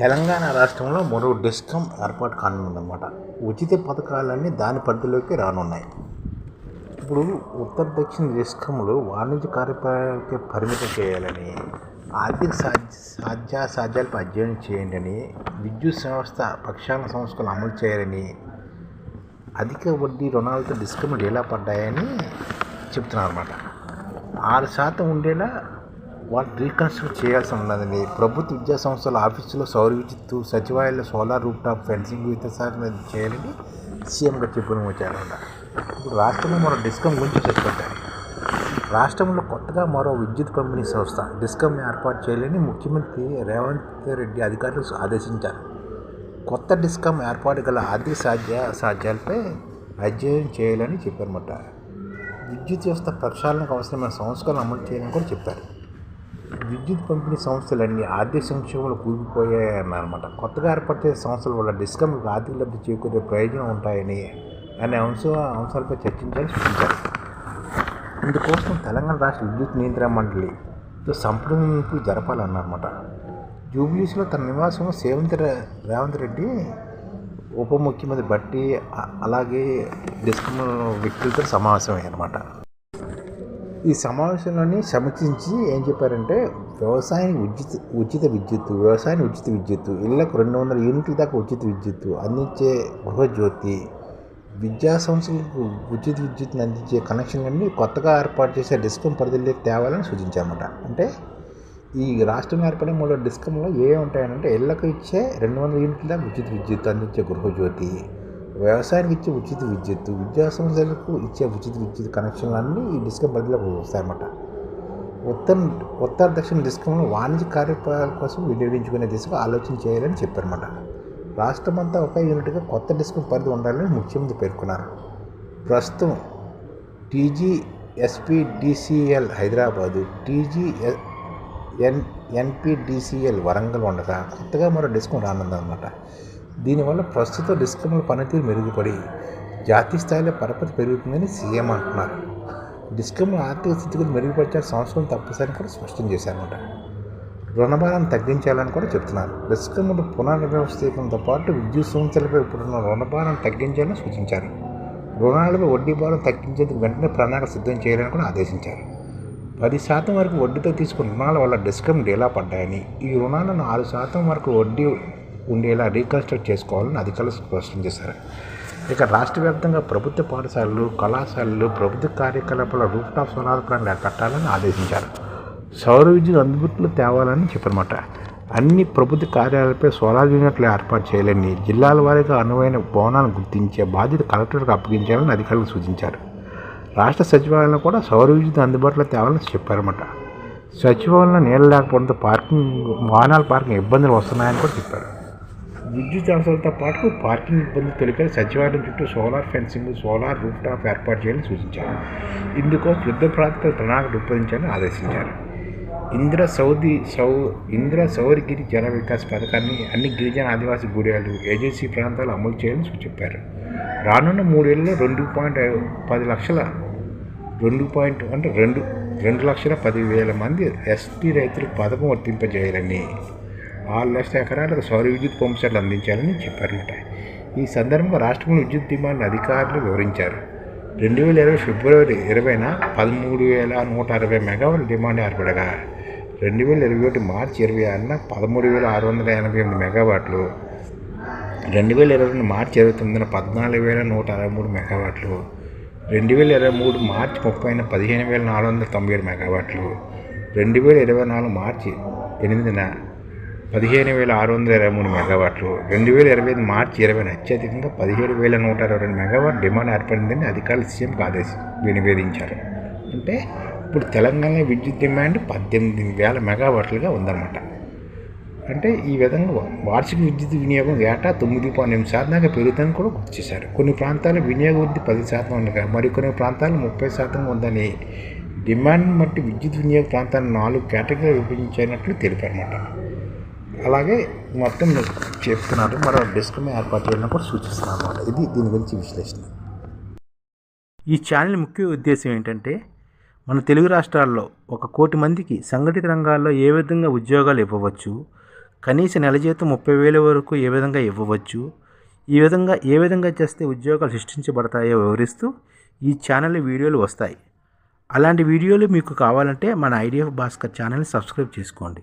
తెలంగాణ రాష్ట్రంలో మరో డిస్కమ్ ఏర్పాటు కానుందన్నమాట. ఉచిత పథకాలన్నీ దాని పరిధిలోకి రానున్నాయి. ఇప్పుడు ఉత్తర దక్షిణ డిస్కమ్లు వాణిజ్య కార్యకలాపాలకే పరిమితం చేయాలని ఆర్థిక సాధ్య సాధ్యాసాధ్యాలపై అధ్యయనం చేయండి అని విద్యుత్ సంస్థ ప్రక్షాళన సంస్థలు అమలు చేయాలని అధిక వడ్డీ రుణాలతో డిస్కమ్లు ఎలా పడ్డాయని చెప్తున్నారు అనమాట ఆరు శాతం ఉండేలా వాళ్ళు రీకన్స్ట్రక్ట్ చేయాల్సి ఉన్నదండి ప్రభుత్వ విద్యా సంస్థల ఆఫీసులో సౌర విద్యుత్తు సచివాలయంలో సోలార్ రూప్ టాప్ ఫెన్సింగ్ ఇతర సాధన చేయాలని సీఎంగా చెప్పుకుని వచ్చారంట ఇప్పుడు రాష్ట్రంలో మరో డిస్కమ్ గురించి చెప్పుకుంటారు రాష్ట్రంలో కొత్తగా మరో విద్యుత్ పంపిణీ సంస్థ డిస్కమ్ ఏర్పాటు చేయాలని ముఖ్యమంత్రి రేవంత్ రెడ్డి అధికారులు ఆదేశించారు. కొత్త డిస్కమ్ ఏర్పాటు గల ఆర్థిక సాధ్య సాధ్యాలపై అధ్యయనం చేయాలని చెప్పారన్నమాట. విద్యుత్ వ్యవస్థ ప్రక్షాళనకు అవసరమైన సంస్కరణలు అమలు చేయాలని కూడా చెప్పారు. విద్యుత్ పంపిణీ సంస్థలన్నీ ఆర్థిక సంక్షోభంలో కూలిపోయాయన్నారన్నమాట కొత్తగా ఏర్పడే సంస్థల వల్ల డిస్కమ్లకు ఆర్థిక లబ్ధి చేకూరే ప్రయోజనం ఉంటాయని అనే అంశ అంశాలపై చర్చించాలని సూచించారు ఇందుకోసం తెలంగాణ రాష్ట్ర విద్యుత్ నియంత్రణ మండలితో సంప్రదింపులు జరపాలన్నారన్నమాట జూబ్లీస్లో తన నివాసం సేవంత్ రేవంత్ రెడ్డి ఉప ముఖ్యమంత్రి బట్టి అలాగే డిస్కమ్ వ్యక్తులతో సమావేశమయ్యారన్నమాట. ఈ సమావేశంలోని సమీక్షించి ఏం చెప్పారంటే వ్యవసాయానికి ఉచిత ఉచిత విద్యుత్తు వ్యవసాయానికి ఉచిత విద్యుత్తు ఇళ్ళకు రెండు వందల యూనిట్ల దాకా ఉచిత విద్యుత్తు అందించే గృహజ్యోతి విద్యా సంస్థలకు ఉచిత విద్యుత్ని అందించే కనెక్షన్లన్నీ కొత్తగా ఏర్పాటు చేసే డిస్కమ్ పరిధిలోకి తేవాలని సూచించారన్నమాట. అంటే ఈ రాష్ట్రం ఏర్పడే మూడు డిస్కంలో ఏ ఉంటాయనంటే ఇళ్ళకు ఇచ్చే రెండు వందల యూనిట్ల దాకా ఉచిత విద్యుత్ అందించే గృహజ్యోతి వ్యవసాయానికి ఇచ్చే ఉచిత విద్యుత్ విద్యా సంస్థలకు ఇచ్చే ఉచిత విద్యుత్ కనెక్షన్లన్నీ ఈ డిస్కమ్ పరిధిలోకి వస్తాయన్నమాట. ఉత్తర ఉత్తర దక్షిణ డిస్కంలో వాణిజ్య కార్యక్రమాల కోసం వినియోగించుకునే దిశగా ఆలోచన చేయాలని చెప్పారన్నమాట. రాష్ట్రమంతా ఒక యూనిట్గా కొత్త డిస్కం పరిధి ఉండాలని ముఖ్యమంత్రి పేర్కొన్నారు. ప్రస్తుతం TGSPDCL Hyderabad TG N NPDCL Warangal ఉండగా కొత్తగా మరో డిస్కమ్ రానుందన్నమాట. దీనివల్ల ప్రస్తుత డిస్కంల పనితీరు మెరుగుపడి జాతీయ స్థాయిలో పరపతి పెరుగుతుందని సీఎం అంటున్నారు. డిస్కంలో ఆర్థిక స్థితిగతులు మెరుగుపరిచే సంవత్సరం తప్పనిసరి కూడా స్పష్టం చేశారన్నమాట. రుణభారాన్ని తగ్గించాలని కూడా చెప్తున్నారు. డిస్కమ్ల పునర్వ్యవస్థీకరణతో పాటు విద్యుత్ సంస్థలపై ఇప్పుడున్న రుణభారాన్ని తగ్గించాలని సూచించారు. రుణాలపై వడ్డీ భారం తగ్గించేందుకు వెంటనే ప్రణాళిక సిద్ధం చేయాలని కూడా ఆదేశించారు. పది శాతం వరకు వడ్డీతో తీసుకున్న రుణాల వల్ల డిస్కమ్ డేలా పడ్డాయని ఈ రుణాలను ఆరు శాతం వరకు వడ్డీ ఉండేలా రీకన్స్ట్రక్ట్ చేసుకోవాలని అధికారులు స్పష్టం చేశారు. ఇక రాష్ట్ర వ్యాప్తంగా ప్రభుత్వ పాఠశాలలు కళాశాలలు ప్రభుత్వ కార్యకలాపాల రూఫ్టాప్ సోలార్ ప్లాంట్లు కట్టాలని ఆదేశించారు. సౌర విద్యుత్ అందుబాటులో తేవాలని చెప్పనమాట. అన్ని ప్రభుత్వ కార్యాలయాలపై సోలార్ యూనిట్లు ఏర్పాటు చేయాలని జిల్లాల వారీగా అనువైన భవనాలను గుర్తించే బాధ్యత కలెక్టర్కు అప్పగించాలని అధికారులకు సూచించారు. రాష్ట్ర సచివాలయంలో కూడా సౌర విద్యుత్ అందుబాటులో తేవాలని చెప్పారన్నమాట. సచివాలయంలో నీళ్ళు లేకపోవడంతో పార్కింగ్ వాహనాల పార్కింగ్ ఇబ్బందులు వస్తున్నాయని కూడా చెప్పారు. విద్యుత్ అవసరాలతో పాటు పార్కింగ్ ఇబ్బందులు తొలిపే సచివాలయం చుట్టూ solar fencing solar roof top ఏర్పాటు చేయాలని సూచించారు. ఇందుకోసం యుద్ధ ప్రాతిపదిక ప్రణాళిక రూపొందించాలని ఆదేశించారు. ఇంద్ర సౌది సౌ ఇంద్ర సౌరగిరి జల వికాస్ పథకాన్ని అన్ని గిరిజన ఆదివాసీ గూడాలు ఏజెన్సీ ప్రాంతాలు అమలు చేయాలని చెప్పారు. రానున్న మూడేళ్ళలో రెండు పాయింట్ పది లక్షల రెండు పాయింట్ అంటే రెండు రెండు లక్షల పదివేల మంది ఎస్టీ రైతులకు పథకం వర్తింపజేయాలని ఆరు లక్షల ఎకరాలకు సౌర విద్యుత్ పంపు సెట్లు అందించాలని చెప్పారన్నమాట. ఈ సందర్భంగా రాష్ట్రంలో విద్యుత్ డిమాండ్ అధికారులు వివరించారు. రెండు వేల ఇరవై ఫిబ్రవరి ఇరవైన పదమూడు వేల నూట అరవై మెగావాట్ డిమాండ్ ఏర్పడగా రెండు వేల ఇరవై ఒకటి మార్చి ఇరవై ఆరున పదమూడు వేల ఆరు వందల ఎనభై ఎనిమిది మెగావాట్లు రెండు వేల ఇరవై రెండు మార్చి ఇరవై తొమ్మిదిన పద్నాలుగు వేల నూట అరవై మూడు మెగావాట్లు రెండు వేల ఇరవై మూడు మార్చి ముప్పైన పదిహేను వేల నాలుగు వందల తొంభై ఏడు మెగావాట్లు రెండు వేల ఇరవై నాలుగు మార్చి ఎనిమిదిన పదిహేను వేల ఆరు వందల ఇరవై మూడు మెగావాట్లు. రెండు వేల ఇరవై ఐదు మార్చి ఇరవై అత్యధికంగా పదిహేడు వేల నూట అరవై రెండు మెగావాట్ డిమాండ్ ఏర్పడిందని అధికారులు సీఎం ఆదేశం నివేదించారు అంటే ఇప్పుడు తెలంగాణ విద్యుత్ డిమాండ్ పద్దెనిమిది వేల మెగావాట్లుగా ఉందన్నమాట. అంటే ఈ విధంగా వార్షిక విద్యుత్ వినియోగం ఏటా తొమ్మిది పాయింట్ ఎనిమిది శాతం దాకా పెరుగుతుందని కూడా గుర్తు కొన్ని ప్రాంతాల్లో వినియోగ వృద్ధి పది శాతం ఉండగా మరికొన్ని ప్రాంతాలు ముప్పై శాతం ఉందని డిమాండ్ బట్టి విద్యుత్ వినియోగ ప్రాంతాన్ని నాలుగు కేటగిరీలు విభజించినట్లు తెలిపారన్నమాట. అలాగే మొత్తం చెప్తున్నారు మరో డిస్కమ్ ఏర్పాటు చేయడం కూడా సూచిస్తున్నారు అన్నమాట. ఇది దీని గురించి విశ్లేషణ. ఈ ఛానల్ ముఖ్య ఉద్దేశం ఏంటంటే మన తెలుగు రాష్ట్రాల్లో ఒక కోటి మందికి సంఘటిత రంగాల్లో ఏ విధంగా ఉద్యోగాలు ఇవ్వవచ్చు కనీస నెల జీతం ముప్పై వేల వరకు ఏ విధంగా ఇవ్వవచ్చు ఈ విధంగా ఏ విధంగా చేస్తే ఉద్యోగాలు సృష్టించబడతాయో వివరిస్తూ ఈ ఛానల్ వీడియోలు వస్తాయి. అలాంటి వీడియోలు మీకు కావాలంటే మన ఐడిఎఫ్ భాస్కర్ ఛానల్ని సబ్స్క్రైబ్ చేసుకోండి.